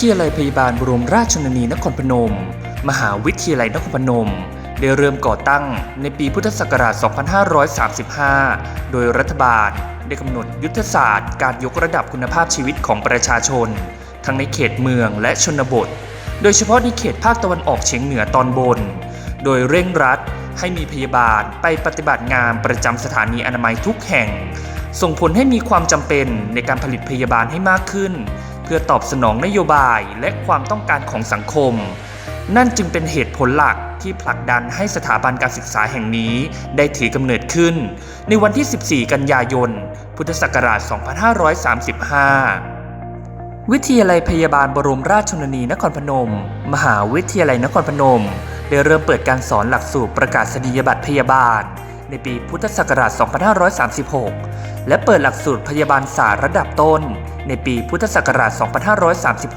ทยาลัยพยาบาลบรมราชชนนีนครพนม มหาวิทยาลัยนครพนม ได้เริ่มก่อตั้งในปีพุทธศักราช 2535 โดยรัฐบาลได้กำหนดยุทธศาสตร์การยกระดับคุณภาพชีวิตของประชาชน ทั้งในเขตเมืองและชนบท โดยเฉพาะในเขตภาคตะวันออกเฉียงเหนือตอนบน โดยเร่งรัดให้มีพยาบาลไปปฏิบัติงานประจำสถานีอนามัยทุกแห่ง ส่งผลให้มีความจำเป็นในการผลิตพยาบาลให้มากขึ้น พื่อตอบสนองนโยบายและความต้องการของสังคม นั่นจึงเป็นเหตุผลหลักที่ผลักดันให้สถาบันการศึกษาแห่งนี้ได้ถือกำเนิดขึ้น ในวันที่ 14 กันยายน พุทธศักราช 2535วิทยาลัยพยาบาลบรมราชชนนีนครพนม มหาวิทยาลัยนครพนม ได้เริ่มเปิดการสอนหลักสูตรประกาศนียบัตรพยาบาล ในปีพุทธศักราช 2536 และเปิดหลักสูตรพยาบาลศาสตร์ระดับต้น ในปีพุทธศักราช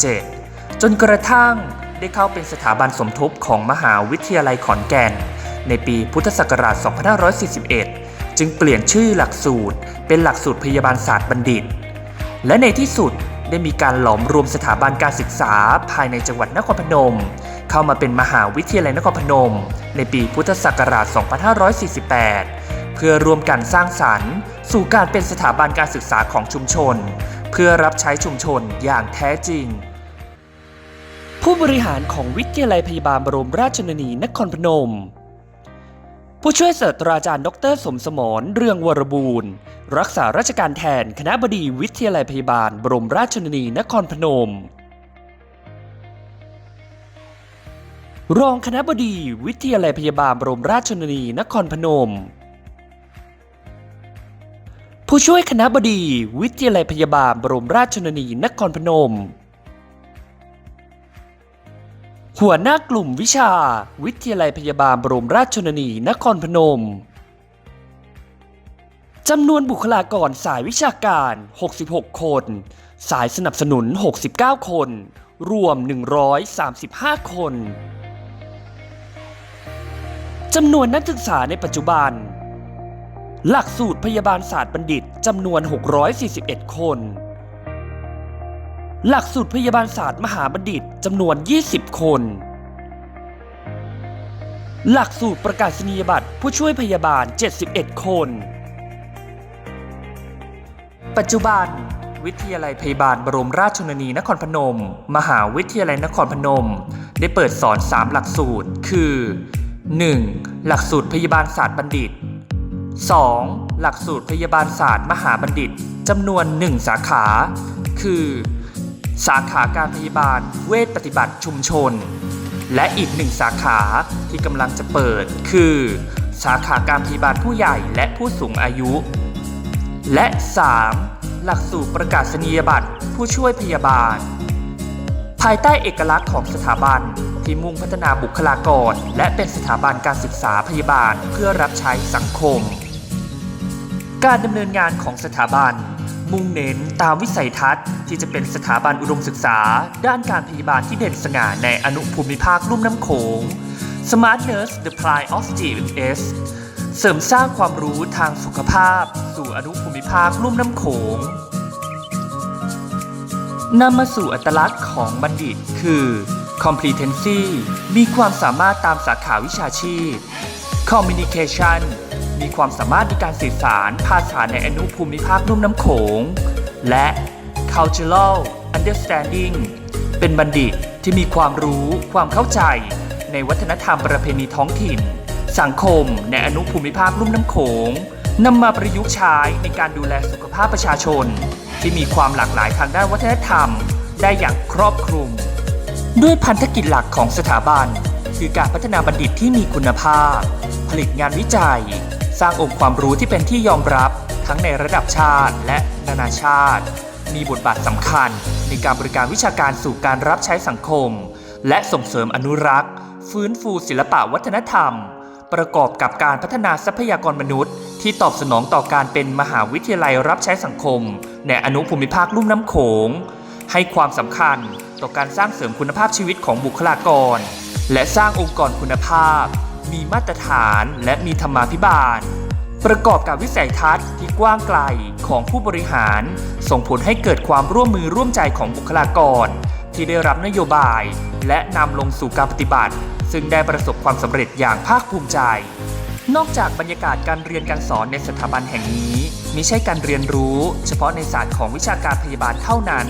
2537 จนกระทั่งได้เข้าเป็นสถาบันสมทบของมหาวิทยาลัยขอนแก่น ในปีพุทธศักราช 2541 จึงเปลี่ยนชื่อหลักสูตร เป็นหลักสูตรพยาบาลศาสตร์บัณฑิต และในที่สุดได้มีการหลอมรวมสถาบันการศึกษาภายในจังหวัดนครพนม เข้ามาเป็นมหาวิทยาลัยนครพนม ในปีพุทธศักราช 2548 เพื่อรวมกันสร้างสรรค์ สู่การเป็นสถาบันการศึกษาของชุมชน เพื่อรับใช้ชุมชนอย่างแท้จริง ผู้บริหารของวิทยาลัยพยาบาลบรมราชชนนีนครพนมผู้ช่วยศาสตราจารย์ดรสมสมรเรืองวรบูรณ์ รักษาราชการแทนคณะบดีวิทยาลัยพยาบาล บรมราชชนนีนครพนม รองคณะบดีวิทยาลัยพยาบาลบรมราชชนนีนครพนม ผู้ช่วยคณะบดีวิทยาลัยพยาบาลบรมราชชนนีนครพนม หัวหน้ากลุ่มวิชา วิทยาลัยพยาบาลบรมราชชนนีนครพนมจำนวนบุคลากรสายวิชาการ 66 คน สายสนับสนุน 69 คน รวม 135 คน จำนวนนักศึกษาในปัจจุบัน หลักสูตรพยาบาลศาสตร์บัณฑิตจำนวน 641 คน หลักสูตรพยาบาลศาสตร์มหาบัณฑิตจำนวน 20 คน หลักสูตรประกาศนียบัตรผู้ช่วยพยาบาล 71 คน ปัจจุบัน วิทยาลัยพยาบาลบรมราชชนนีนครพนม มหาวิทยาลัยนครพนม ได้เปิดสอน 3 หลักสูตร คือ 1. หลักสูตรพยาบาลศาสตร์บัณฑิต 2. หลักสูตรพยาบาลศาสตร์มหาบัณฑิตจำนวน 1 สาขา คือ สาขาการพยาบาลเวชปฏิบัติชุมชน และอีกหนึ่งสาขาที่กำลังจะเปิด คือ สาขาการพยาบาลผู้ใหญ่และผู้สูงอายุ และ 3. หลักสูตรประกาศนียบัตรผู้ช่วยพยาบาล ภายใต้เอกลักษณ์ของสถาบันที่มุ่งพัฒนาบุคลากร และเป็นสถาบันการศึกษาพยาบาลเพื่อรับใช้สังคม การดำเนินงานของสถาบัน มุ่งเน้นตามวิสัยทัศน์ ที่จะเป็นสถาบันอุดมศึกษา ด้านการพยาบาลที่เด่นสง่าในอนุภูมิภาคลุ่มน้ำโขง Smart Nurse the Pride of GMS เสริมสร้างความรู้ทางสุขภาพ สู่อนุภูมิภาคลุ่มน้ำโขงนำมาสู่อัตลักษณ์ของบัณฑิต คือ competency มีความสามารถตามสาขาวิชาชีพ communication มีความสามารถในการสื่อสารภาษาในอนุภูมิภาคลุ่มน้ำโขง และ cultural understanding เป็นบัณฑิตที่มีความรู้ความเข้าใจในวัฒนธรรมประเพณีท้องถิ่น สังคมในอนุภูมิภาคลุ่มน้ำโขงนำมาประยุกต์ใช้ในการดูแลสุขภาพประชาชน ที่มีความหลากหลายทางด้านวัฒนธรรม ได้อย่างครอบคลุม ด้วยพันธกิจหลักของสถาบัน คือการพัฒนาบัณฑิตที่มีคุณภาพ ผลิตงานวิจัย สร้างองค์ความรู้ที่เป็นที่ยอมรับทั้งในระดับชาติและนานาชาติ มีบทบาทสำคัญในการบริการวิชาการสู่การรับใช้สังคม และส่งเสริมอนุรักษ์ ฟื้นฟูศิลปะวัฒนธรรม ประกอบกับการพัฒนาทรัพยากรมนุษย์ ที่ตอบสนองต่อการเป็นมหาวิทยาลัยรับใช้สังคม ในอนุภูมิภาคลุ่มน้ำโขง ให้ความสำคัญ ต่อการสร้างเสริมคุณภาพชีวิตของบุคลากร และสร้างองค์กรคุณภาพ มีมาตรฐานและมีธรรมาภิบาล ประกอบกับวิสัยทัศน์ที่กว้างไกลของผู้บริหาร ส่งผลให้เกิดความร่วมมือร่วมใจของบุคลากร ที่ได้รับนโยบาย และนำลงสู่การปฏิบัติ ซึ่งได้ประสบความสำเร็จอย่างภาคภูมิใจ นอกจากบรรยากาศการเรียนการสอนในสถาบันแห่งนี้มิใช่การเรียนรู้ เฉพาะในศาสตร์ของวิชาการพยาบาลเท่านั้น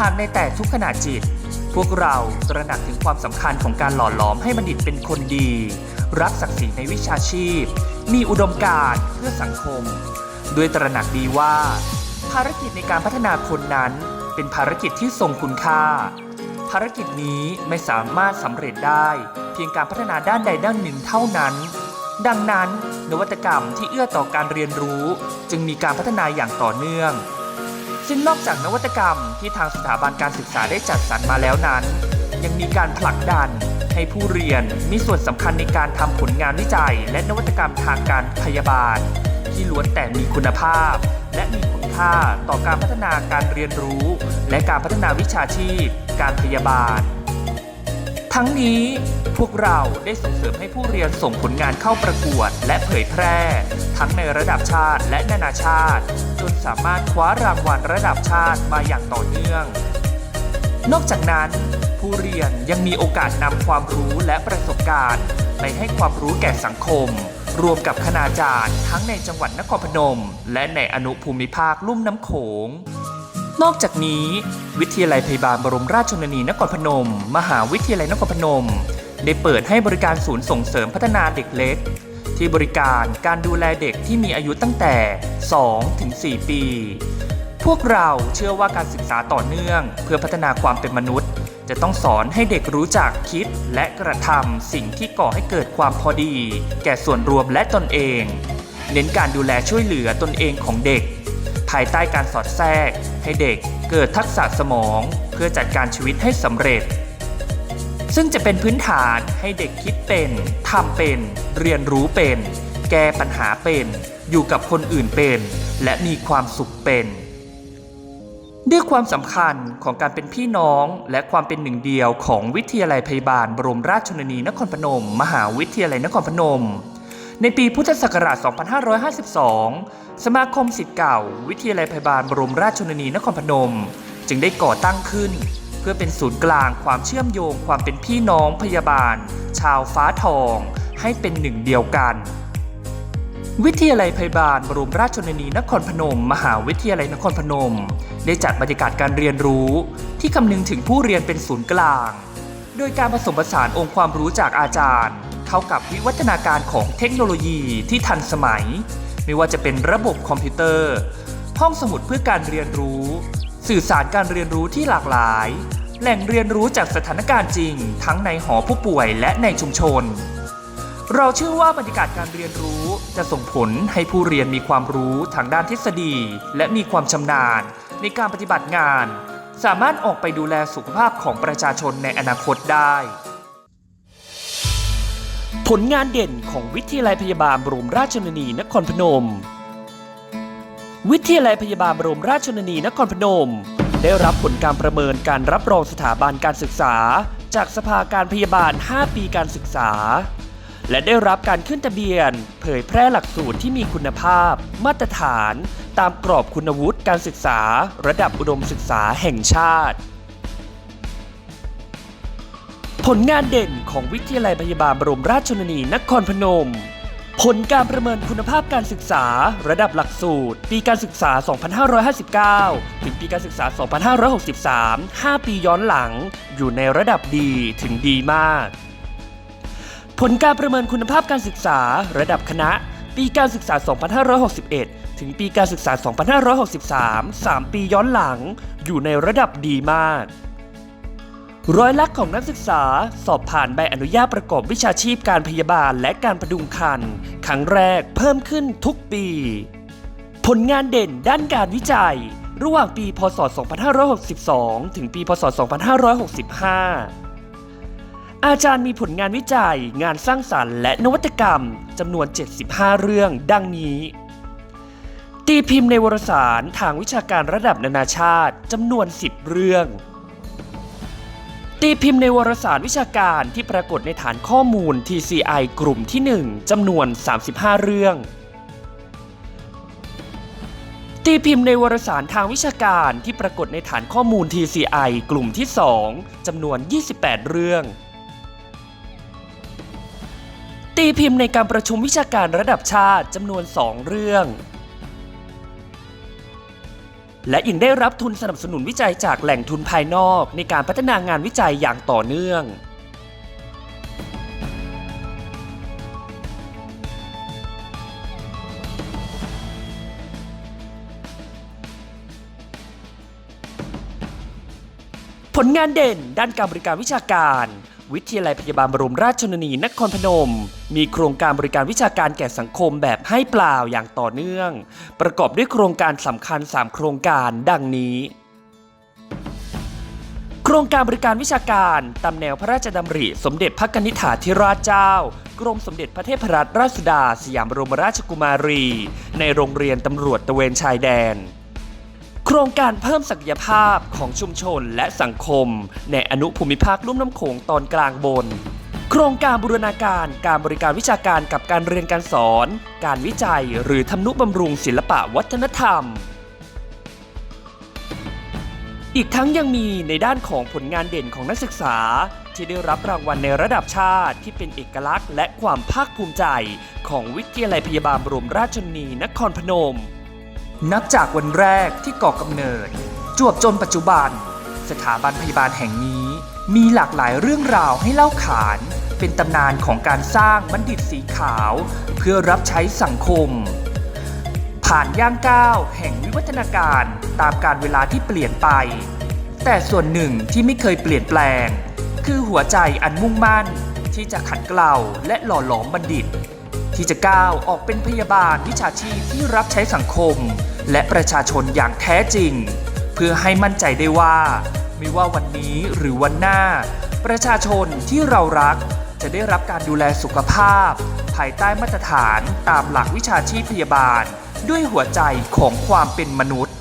หากในแต่ทุกขณะจิต พวกเราตระหนักถึงความสำคัญของการหล่อหลอมให้บัณฑิตเป็นคนดี รักศักดิ์ศรีในวิชาชีพ มีอุดมการณ์เพื่อสังคม ด้วยตระหนักดีว่า ภารกิจในการพัฒนาคนนั้น เป็นภารกิจที่ทรงคุณค่า ภารกิจนี้ไม่สามารถสำเร็จได้ เพียงการพัฒนาด้านใดด้านหนึ่งเท่านั้น ดังนั้น นวัตกรรมที่เอื้อต่อการเรียนรู้ จึงมีการพัฒนาอย่างต่อเนื่อง ซึ่งนอกจากนวัตกรรมที่ทางสถาบันการศึกษาได้จัดสรรมาแล้วนั้น ยังมีการผลักดันให้ผู้เรียนมีส่วนสำคัญในการทำผลงานวิจัย และนวัตกรรมทางการพยาบาล ที่ล้วนแต่มีคุณภาพ และมีคุณค่าต่อการพัฒนาการเรียนรู้ และการพัฒนาวิชาชีพ การพยาบาล ทั้งนี้ พวกเราได้ส่งเสริมให้ผู้เรียนส่งผลงานเข้าประกวด และเผยแพร่ ทั้งในระดับชาติและนานาชาติ จนสามารถคว้ารางวัลระดับชาติมาอย่างต่อเนื่อง นอกจากนั้น ผู้เรียนยังมีโอกาสนำความรู้และประสบการณ์ ไปให้ความรู้แก่สังคม รวมกับคณาจารย์ ทั้งในจังหวัดนครพนม และในอนุภูมิภาคลุ่มน้ำโขงนอกจากนี้ วิทยาลัยพยาบาลบรมราชชนนีนครพนม มหาวิทยาลัยนครพนม ได้เปิดให้บริการศูนย์ส่งเสริมพัฒนาเด็กเล็ก ที่บริการการดูแลเด็กที่มีอายุตั้งแต่ 2 ถึง 4 ปี พวกเราเชื่อว่าการศึกษาต่อเนื่อง เพื่อพัฒนาความเป็นมนุษย์ จะต้องสอนให้เด็กรู้จักคิดและกระทำสิ่งที่ก่อให้เกิดความพอดี แก่ส่วนรวมและตนเอง เน้นการดูแลช่วยเหลือตนเองของเด็ก ภายใต้การสอดแทรก ให้เด็กเกิดทักษะสมอง เพื่อจัดการชีวิตให้สำเร็จ ซึ่งจะเป็นพื้นฐานให้เด็กคิดเป็นทำเป็น เรียนรู้เป็น แก้ปัญหาเป็น อยู่กับคนอื่นเป็น และมีความสุขเป็นด้วยความสำคัญของการเป็นพี่น้องและความเป็นหนึ่งเดียวของวิทยาลัยพยาบาล บรมราชชนนีนครพนม มหาวิทยาลัยนครพนม ในปีพุทธศักราช 2552 สมาคมศิษย์เก่า วิทยาลัยพยาบาล บรมราชชนนีนครพนม จึงได้ก่อตั้งขึ้น เพื่อเป็นศูนย์กลางความเชื่อมโยงความเป็นพี่น้องพยาบาล ชาวฟ้าทอง ให้เป็นหนึ่งเดียวกัน วิทยาลัยพยาบาลบรมราชชนนีนครพนม มหาวิทยาลัยนครพนม ได้จัดบรรยากาศการเรียนรู้ ที่คำนึงถึงผู้เรียนเป็นศูนย์กลาง โดยการผสมผสานองค์ความรู้จากอาจารย์ เข้ากับวิวัฒนาการของเทคโนโลยีที่ทันสมัย ไม่ว่าจะเป็นระบบคอมพิวเตอร์ ห้องสมุดเพื่อการเรียนรู้ สื่อสารการเรียนรู้ที่หลากหลาย แหล่งเรียนรู้จากสถานการณ์จริง ทั้งในหอผู้ป่วยและในชุมชน เราเชื่อว่าบรรยากาศการเรียนรู้จะส่งผลให้ผู้เรียนมีความรู้ทางด้านทฤษฎี และมีความชำนาญ ในการปฏิบัติงาน สามารถออกไปดูแลสุขภาพของประชาชนในอนาคตได้ ผลงานเด่นของวิทยาลัยพยาบาลบรมราชชนนีนครพนม วิทยาลัยพยาบาลบรมราชชนนีนครพนม ได้รับผลการประเมินการรับรองสถาบันการศึกษา จากสภาการพยาบาล 5 ปีการศึกษา และได้รับการขึ้นทะเบียน เผยแพร่หลักสูตรที่มีคุณภาพ มาตรฐาน ตามกรอบคุณวุฒิการศึกษา ระดับอุดมศึกษาแห่งชาติ ผลงานเด่นของวิทยาลัยพยาบาลบรมราชชนนีนครพนม ผลการประเมินคุณภาพการศึกษา ระดับหลักสูตร ปีการศึกษา 2559 ถึงปีการศึกษา 2563 5 ปีย้อนหลัง อยู่ในระดับดีถึงดีมาก ผลการประเมินคุณภาพการศึกษา ระดับคณะ ปีการศึกษา 2561 ถึงปีการศึกษา 2563 3 ปีย้อนหลัง อยู่ในระดับดีมาก ร้อยลักของนักศึกษาสอบผ่านใบอนุญาตประกอบวิชาชีพการพยาบาลและการประดุงคันครั้งแรกเพิ่มขึ้นทุกปี ผลงานเด่นด้านการวิจัย ระหว่างปี พศ 2562 ถึงปี พศ 2565 อาจารย์มีผลงานวิจัย งานสร้างสรรค์และนวัตกรรมจำนวน 75 เรื่อง ดังนี้ตีพิมพ์ในวารสารทางวิชาการระดับนานาชาติจำนวน 10 เรื่อง ตีพิมพ์ในวารสารวิชาการที่ปรากฏในฐานข้อมูล TCI กลุ่มที่ 1จำนวน 35 เรื่อง ตีพิมพ์ในวารสารทางวิชาการที่ปรากฏในฐานข้อมูล TCI กลุ่มที่ 2จำนวน 28 เรื่อง ตีพิมพ์ในการประชุมวิชาการระดับชาติจำนวน 2 เรื่อง และยังได้รับทุนสนับสนุนวิจัยจากแหล่งทุนภายนอก ในการพัฒนางานวิจัยอย่างต่อเนื่องผลงานเด่นด้านการบริการวิชาการ วิทยาลัยพยาบาลบรมราชชนนีนครพนม มีโครงการบริการวิชาการแก่สังคมแบบให้เปล่าอย่างต่อเนื่อง ประกอบด้วยโครงการสำคัญ 3 โครงการดังนี้ โครงการบริการวิชาการตามแนวพระราชดำริ สมเด็จพระกนิษฐาธิราชเจ้ากรมสมเด็จพระเทพรัตนราชสุดา สยามบรมราชกุมารี ในโรงเรียนตำรวจตะเวนชายแดน รงการเพิ่มศักยภาพของชุมชนและสังคม ในอนุภูมิภาคลุ่มน้ำโขงตอนกลางบน โครงการบูรณาการการบริการวิชาการกับการเรียนการสอน การวิจัยหรือทำนุบำรุงศิลปะวัฒนธรรม อีกทั้งยังมีในด้านของผลงานเด่นของนักศึกษา ที่ได้รับรางวัลในระดับชาติที่เป็นเอกลักษณ์และความภาคภูมิใจ ของวิทยาลัยพยาบาลบรมราชชนนีนครพนม นับจากวันแรกที่ก่อกำเนิด จวบจนปัจจุบัน สถาบันพยาบาลแห่งนี้ มีหลากหลายเรื่องราวให้เล่าขาน เป็นตำนานของการสร้างบัณฑิตสีขาว เพื่อรับใช้สังคม ผ่านย่างก้าวแห่งวิวัฒนาการตามการเวลาที่เปลี่ยนไป แต่ส่วนหนึ่งที่ไม่เคยเปลี่ยนแปลง คือหัวใจอันมุ่งมั่นที่จะขัดเกลาและหล่อหลอมบัณฑิต ที่จะก้าวออกเป็นพยาบาลวิชาชีพที่รับใช้สังคม และประชาชนอย่างแท้จริง เพื่อให้มั่นใจได้ว่า ไม่ว่าวันนี้หรือวันหน้า ประชาชนที่เรารัก จะได้รับการดูแลสุขภาพ ภายใต้มาตรฐานตามหลักวิชาชีพพยาบาล ด้วยหัวใจของความเป็นมนุษย์